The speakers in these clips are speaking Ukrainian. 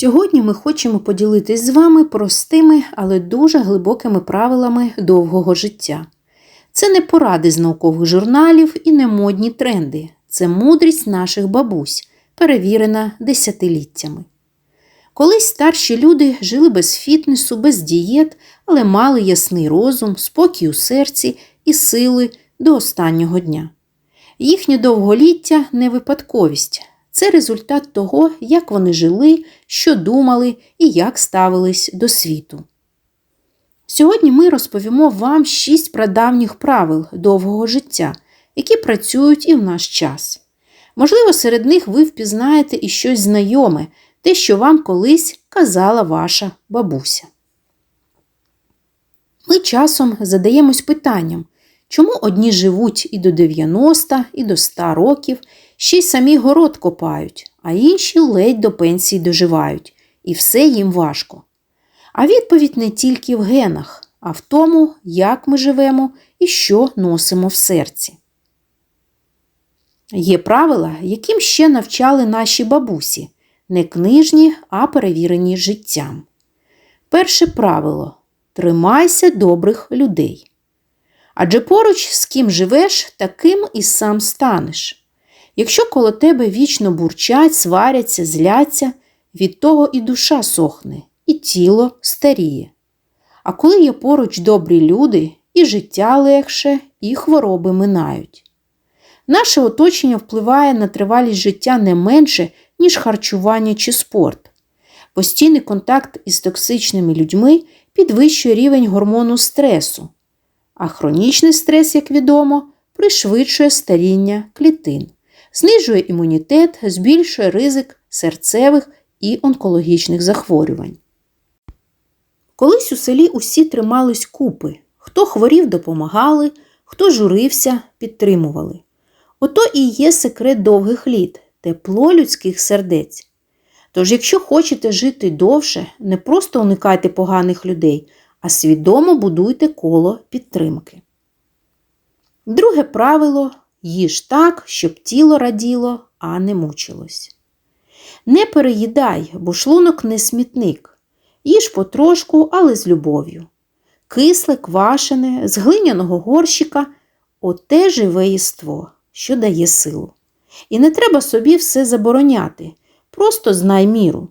Сьогодні ми хочемо поділитись з вами простими, але дуже глибокими правилами довгого життя. Це не поради з наукових журналів і не модні тренди. Це мудрість наших бабусь, перевірена десятиліттями. Колись старші люди жили без фітнесу, без дієт, але мали ясний розум, спокій у серці і сили до останнього дня. Їхнє довголіття не випадковість, це результат того, як вони жили, що думали і як ставились до світу. Сьогодні ми розповімо вам шість прадавніх правил довгого життя, які працюють і в наш час. Можливо, серед них ви впізнаєте і щось знайоме, те, що вам колись казала ваша бабуся. Ми часом задаємось питанням, чому одні живуть і до 90, і до 100 років, ще й самі город копають, а інші ледь до пенсії доживають, і все їм важко. А відповідь не тільки в генах, а в тому, як ми живемо і що носимо в серці. Є правила, яким ще навчали наші бабусі, не книжні, а перевірені життям. Перше правило тримайся добрих людей. Адже поруч з ким живеш, таким і сам станеш. Якщо коло тебе вічно бурчать, сваряться, зляться, від того і душа сохне, і тіло старіє. А коли є поруч добрі люди, і життя легше, і хвороби минають. Наше оточення впливає на тривалість життя не менше, ніж харчування чи спорт. Постійний контакт із токсичними людьми підвищує рівень гормону стресу, а хронічний стрес, як відомо, пришвидшує старіння клітин, знижує імунітет, збільшує ризик серцевих і онкологічних захворювань. Колись у селі усі тримались купи, хто хворів, допомагали, хто журився, підтримували. Ото і є секрет довгих літ, тепло людських сердець. Тож, якщо хочете жити довше, не просто уникайте поганих людей, а свідомо будуйте коло підтримки. Друге правило їж так, щоб тіло раділо, а не мучилось. Не переїдай, бо шлунок не смітник. Їж потрошку, але з любов'ю. Кисле, квашене, з глиняного горщика оте живе єство, що дає силу. І не треба собі все забороняти, просто знай міру.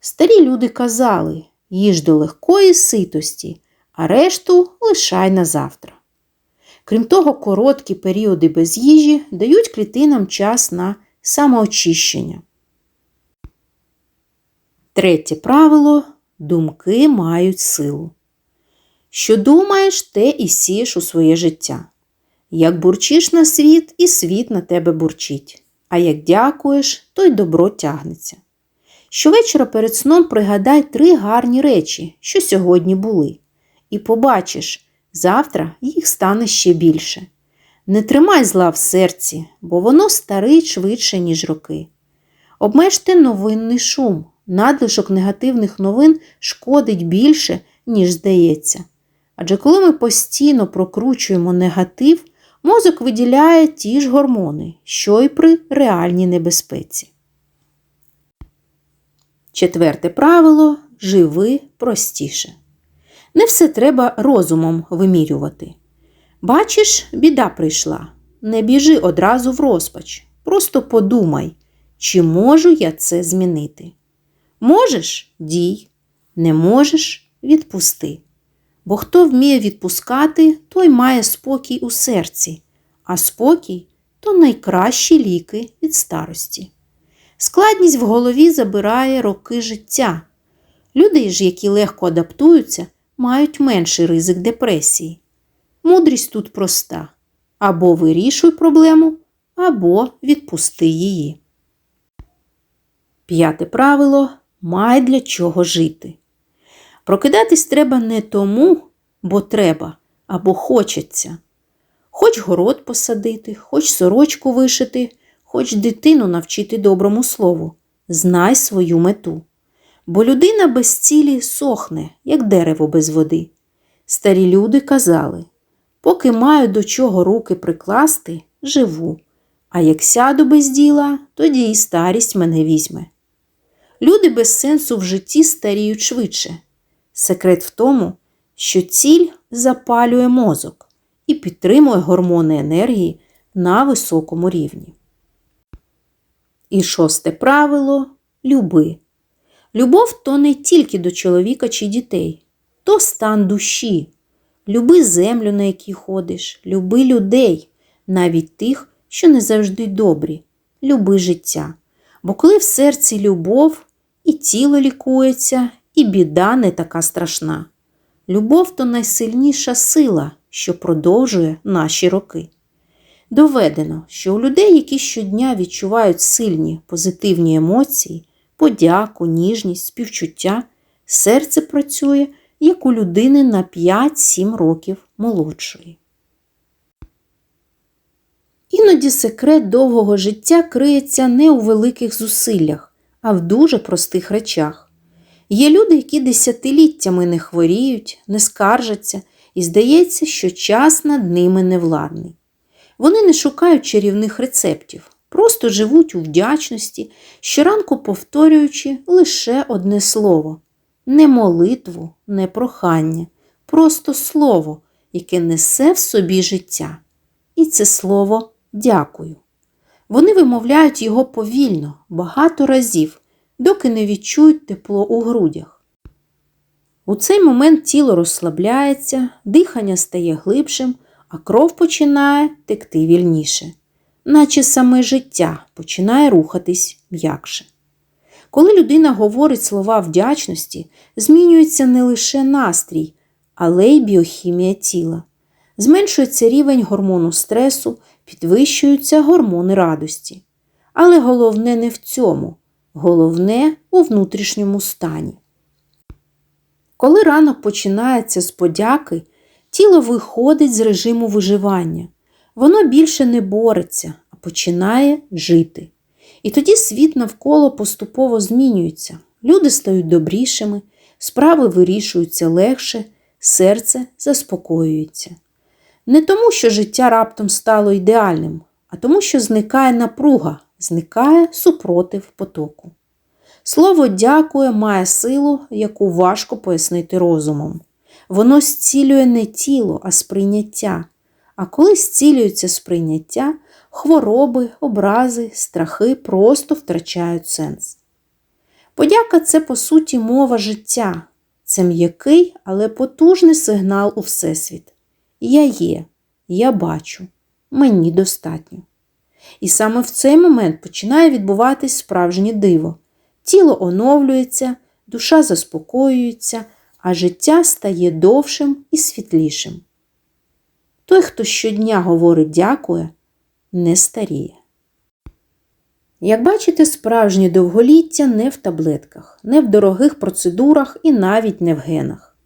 Старі люди казали їж до легкої ситості, а решту лишай на завтра. Крім того, короткі періоди без їжі дають клітинам час на самоочищення. Третє правило думки мають силу. Що думаєш, те і сієш у своє життя. Як бурчиш на світ, і світ на тебе бурчить, а як дякуєш, то й добро тягнеться. Щовечора перед сном пригадай три гарні речі, що сьогодні були, і побачиш, завтра їх стане ще більше. Не тримай зла в серці, бо воно старить швидше, ніж роки. Обмежте новинний шум, надлишок негативних новин шкодить більше, ніж здається. Адже коли ми постійно прокручуємо негатив, мозок виділяє ті ж гормони, що й при реальній небезпеці. Четверте правило живи простіше. Не все треба розумом вимірювати. Бачиш, біда прийшла. Не біжи одразу в розпач. Просто подумай, чи можу я це змінити. Можеш дій, не можеш відпусти. Бо хто вміє відпускати, той має спокій у серці, а спокій то найкращі ліки від старості. Складність в голові забирає роки життя. Люди ж, які легко адаптуються, мають менший ризик депресії. Мудрість тут проста або вирішуй проблему, або відпусти її. П'яте правило май для чого жити. Прокидатись треба не тому, бо треба, або хочеться. Хоч город посадити, хоч сорочку вишити, хоч дитину навчити доброму слову. Знай свою мету. Бо людина без цілі сохне, як дерево без води. Старі люди казали поки маю до чого руки прикласти, живу, а як сяду без діла, тоді і старість мене візьме. Люди без сенсу в житті старіють швидше. Секрет в тому, що ціль запалює мозок і підтримує гормони енергії на високому рівні. І шосте правило люби. Любов то не тільки до чоловіка чи дітей, то стан душі. Люби землю, на якій ходиш, люби людей, навіть тих, що не завжди добрі. Люби життя. Бо коли в серці любов, і тіло лікується, і біда не така страшна. Любов то найсильніша сила, що продовжує наші роки. Доведено, що у людей, які щодня відчувають сильні позитивні емоції, подяку, ніжність, співчуття, серце працює як у людини на 5-7 років молодшої. Іноді секрет довгого життя криється не у великих зусиллях, а в дуже простих речах. Є люди, які десятиліттями не хворіють, не скаржаться, і здається, що час над ними невладний. Вони не шукають чарівних рецептів, просто живуть у вдячності, щоранку повторюючи лише одне слово не молитву, не прохання, просто слово, яке несе в собі життя. І це слово дякую. Вони вимовляють його повільно, багато разів, доки не відчують тепло у грудях. У цей момент тіло розслабляється, дихання стає глибшим, а кров починає текти вільніше, наче саме життя починає рухатись м'якше. Коли людина говорить слова вдячності, змінюється не лише настрій, але й біохімія тіла. Зменшується рівень гормону стресу, підвищуються гормони радості. Але головне не в цьому, головне у внутрішньому стані. Коли ранок починається з подяки, тіло виходить з режиму виживання. Воно більше не бореться, а починає жити. І тоді світ навколо поступово змінюється. Люди стають добрішими, справи вирішуються легше, серце заспокоюється. Не тому, що життя раптом стало ідеальним, а тому, що зникає напруга, зникає супротив потоку. Слово дякує має силу, яку важко пояснити розумом. Воно зцілює не тіло, а сприйняття. А коли зцілюється сприйняття, хвороби, образи, страхи просто втрачають сенс. Подяка це, по суті, мова життя, це м'який, але потужний сигнал у Всесвіт. Я є, я бачу, мені достатньо. І саме в цей момент починає відбуватись справжнє диво. Тіло оновлюється, душа заспокоюється, а життя стає довшим і світлішим. Той, хто щодня говорить дякує, не старіє. Як бачите, справжнє довголіття не в таблетках, не в дорогих процедурах і навіть не в генах.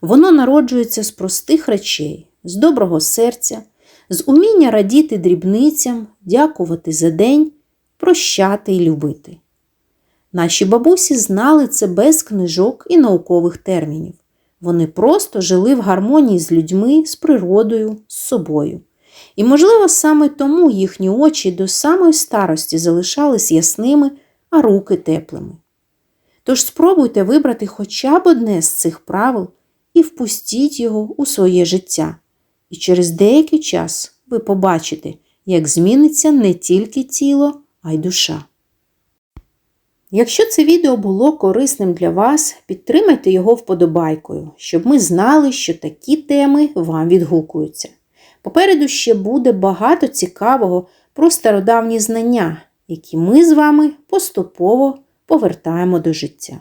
Воно народжується з простих речей, з доброго серця, з уміння радіти дрібницям, дякувати за день, прощати і любити. Наші бабусі знали це без книжок і наукових термінів. Вони просто жили в гармонії з людьми, з природою, з собою. І, можливо, саме тому їхні очі до самої старості залишались ясними, а руки теплими. Тож спробуйте вибрати хоча б одне з цих правил і впустіть його у своє життя. І через деякий час ви побачите, як зміниться не тільки тіло, а й душа. Якщо це відео було корисним для вас, підтримайте його вподобайкою, щоб ми знали, що такі теми вам відгукуються. Попереду ще буде багато цікавого про стародавні знання, які ми з вами поступово повертаємо до життя.